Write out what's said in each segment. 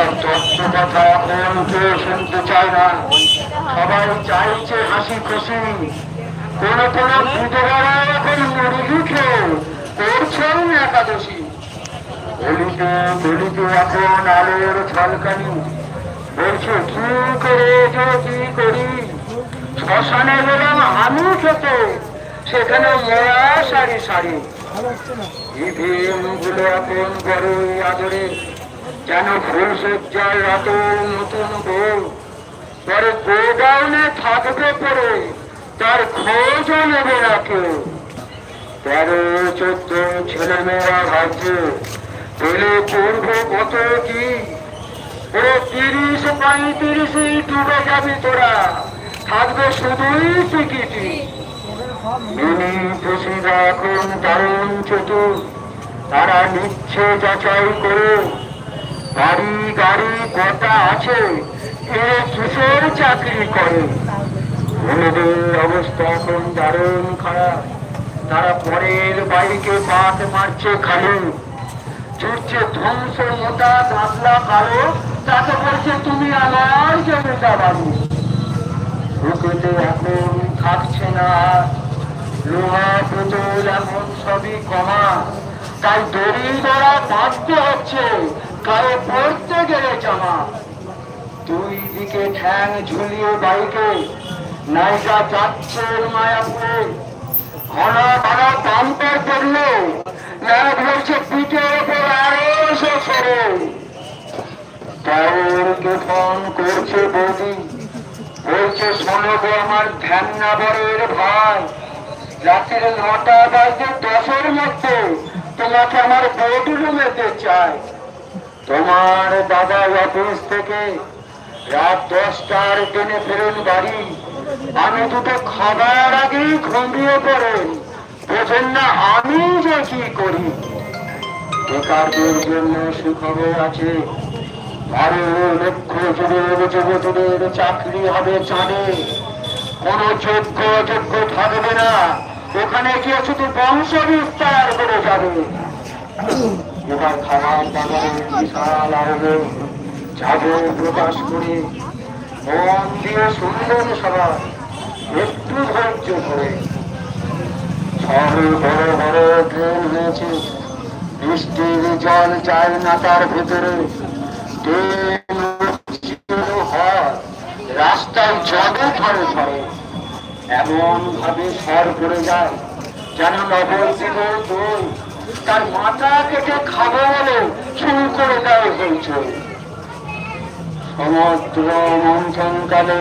কথা এখন কেউ শুনতে চায় না সবাই চাইছে হাসি খুশি কোন কোন একাদশী এখন আলোর ঝলকানি বলছে কি করে যে কি করি শ্মশানে গেলাম আমি খেতে সেখানে মোয়া সারি সারি ইভিএমগুলো এখন বড়ই আদরে যেন ফুল সজ্জার রাত নতুন বউ পরে গোডাউনে থাকবে পরে, তার খোঁজও নেবে না কেউ। তেরো, চোদ্দ ছেলে মেয়েরা ভাবছে, পেলে করব কত কি? ওরে তিরিশ পঁয়ত্রিশই ডুবে যাবি তোরা। থাকবে শুধুই টিকিটি মিনি প্রসিদা এখন দারুণ চতুর। তারা নিচ্ছে যাচাই করে। বাড়ি গাড়ি গোটা আছে, এ কিসের চাকরি করে? ছেলেদের অবস্থা এখন দারুণ খারাপ। তারা পরের বাড়িকে পাত মারছে খালি। ছুটছে ধ্বংস মোটা দাঁতলা কালো, তাকে বলছে, তুমি আমার জমিটা বাড়ি বুকেতে এখন থাকছে না। লোহা, পুতুল এখন সবই কমা। তাই দড়ি দ্বারা বাঁধতে হচ্ছে। গায়ে পড়তে গেলে জামা। দুই দিকে ঠ্যাং ঝুলিয়ে বাইকে, নায়িকা যাচ্ছে মায়াপুরে। ঘন ঘন পাম্পার পড়ল নায়ক বলছে, পিঠের ওপর আরও সরে টাওয়ারকে ফোন করছে বৌদি, বলছে, শোনো গো আমার ধ্যান না বড়ের ভাই রাতের নটা বাজে দশের মধ্যে তোমাকে আমার বেডরুমেতে চাই তোমার দাদা অফিস থেকে রাত দশটার ট্রেনে ফেরেন বাড়ি। আমি দুটো খাবার আগেই ঘুমিয়ে পড়েন বোঝেন না আমি যে কি করি। বেকারদের জন্য সুখবর আছে। বারো লক্ষ যুবক, যুবতীদের চাকরি হবে চাঁদে। কোন যোগ্য অযোগ্য থাকবে না। ওখানে গিয়ে শুধু বংশ বিস্তার করে যাবে। এবার খাবার দাবারের বিশাল আয়োজন যাব প্রকাশ করে মন দিয়ে শুনবেন সবাই একটু ধৈর্য বৃষ্টির জল যায় না তার ভেতরে হয় রাস্তায় ধরে ধরে এমন ভাবে সর পড়ে যায়, যেন নবদ্বীপ তার মাথা কেটে খাব বলে শুরু করে দেয় হয়েছে সমুদ্র মন্থন কালে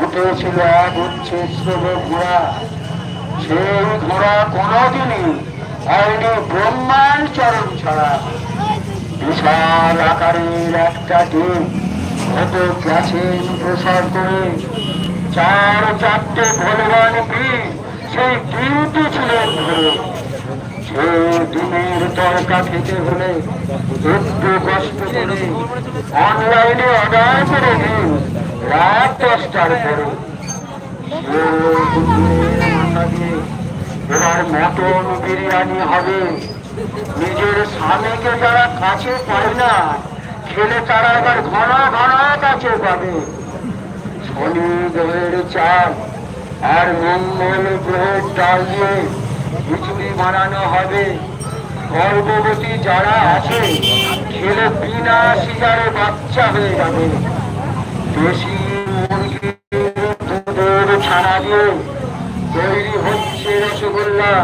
উঠেছিল এক উচ্ছিষ্ট ঘোড়া। সেই ঘোড়া কোনদিনই হয়নি ব্রহ্মার চরণ ছাড়া। বিশাল আকারের একটা টিম কত গেছেন প্রসার করে। চার চারটে ভগবান বীর সেই দিনটি ছিলেন ধরে সে দিনের তরকা খেতে হলে একটু কষ্ট করে অনলাইনে অর্ডার করে দিন রাত দশটার পরে। এবার মটন বিরিয়ানি হবে। নিজের স্বামীকে যারা কাছে পায় না, খেলে তারা এবার ঘন ঘন কাছে পাবে। শনি গ্রহের চাপ আর মঙ্গল গ্রহের ডাল দিয়ে খিচুড়ি বানানো হবে। গর্ভবতী যারা আছে, খেলে বিনা শিকারে বাচ্চা হয়ে যাবে। দেশি দুধের ছানা দিয়ে তৈরি হচ্ছে রসগোল্লা।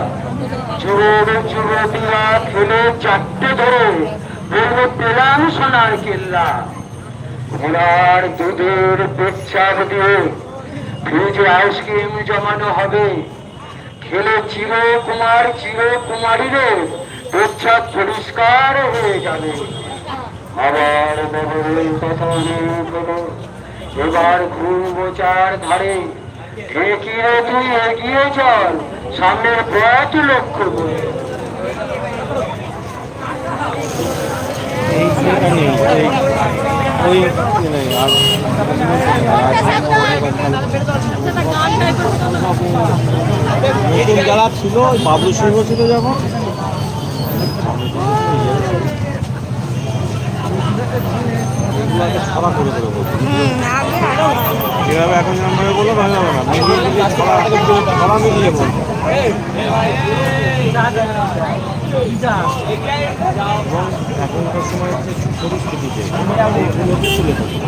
খেলে চারটে পেলাম সোনার কেল্লা। ঘোড়ার দুধের আইসক্রিম জমানো হবে। খেলে চিরকুমার চিরকুমারীদের পেচ্ছাপ পরিষ্কার হয়ে যাবে। আবার কথা এবার ঘুরবো চার ধারে। রে তুই এগিয়ে চল? সামনের পথ লক্ষ্য করে। নতুন যারা ছিল বাবলু সিংহ ছিল এগুলোকে ছড়া করে দেবে এভাবে এখন যেমন বলল ভালো হবে না। ছড়া মিলিয়ে বলব। এবং এখনকার সময় যে পরিস্থিতিতে এইগুলোকে তুলে ধরবে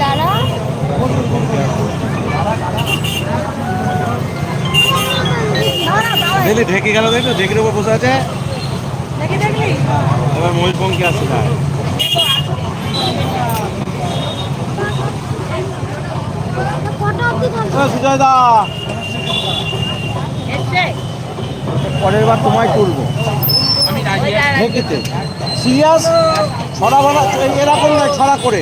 দাঁড়া দেখলি ঢেকে গেল দেখল? ঢেকের উপর বসে আছে? এবার ময়ূরপঙ্খী আসছে না কটা অব্দি সুজয় দা পরের বার তোমায় তুলবো ঢেকেতে সিরিয়াস? ছড়া ভাড়া এরকম নয় ছড়া করে।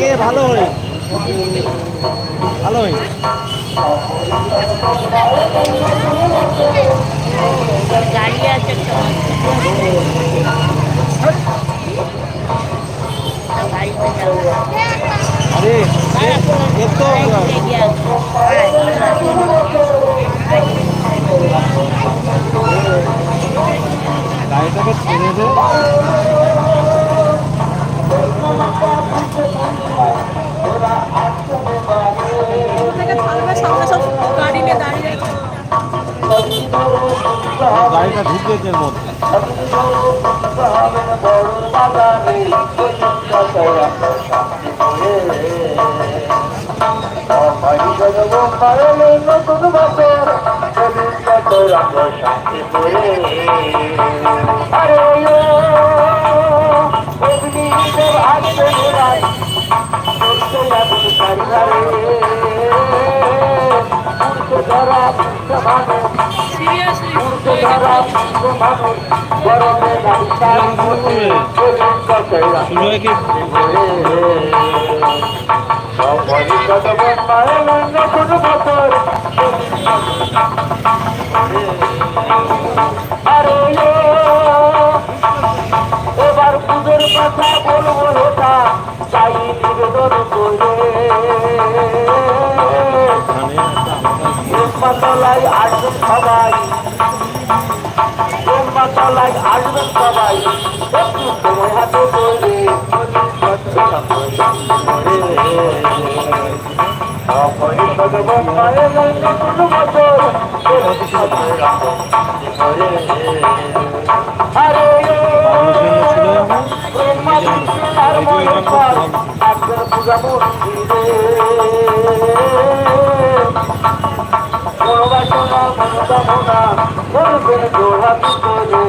এ ভালো হয়ে? ভালো হয়ে? গাড়ি আছে একটা গাড়িতে যাব আরে এ- এ তো এগিয়ে আসব গাড়িটাকে ছেড়ে দে গাড়ি নিয়ে দাঁড়িয়ে আছে। গাড়িটা ঢুকিয়েছে এর মধ্যে Seriously, সুজয়কে এবার পুজোর কথা বলব তাই নিবেদন করে মানে একটা আলাদা তলায় আসবেন সবাই। তলায় আসবেন সবাই। একটু হাতে করে পূজা মন্দিরে মনোবাসনা মনোকামনা করবেন জোড়াতি করে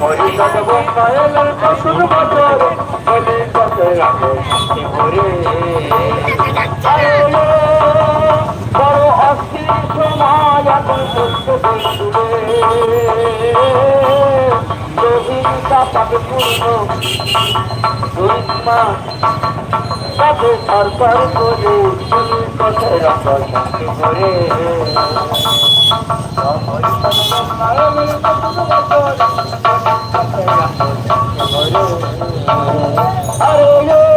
পরিষদ বন্ধায় নতুন বছর পরিষদ রাখে বড় অস্থির সময় এখন সত্য বন্ধুরে রোহিণীটা পাবে পূর্ণ রোহিণীমা তাকে সরকার করে তুমি কথায় করে। আরে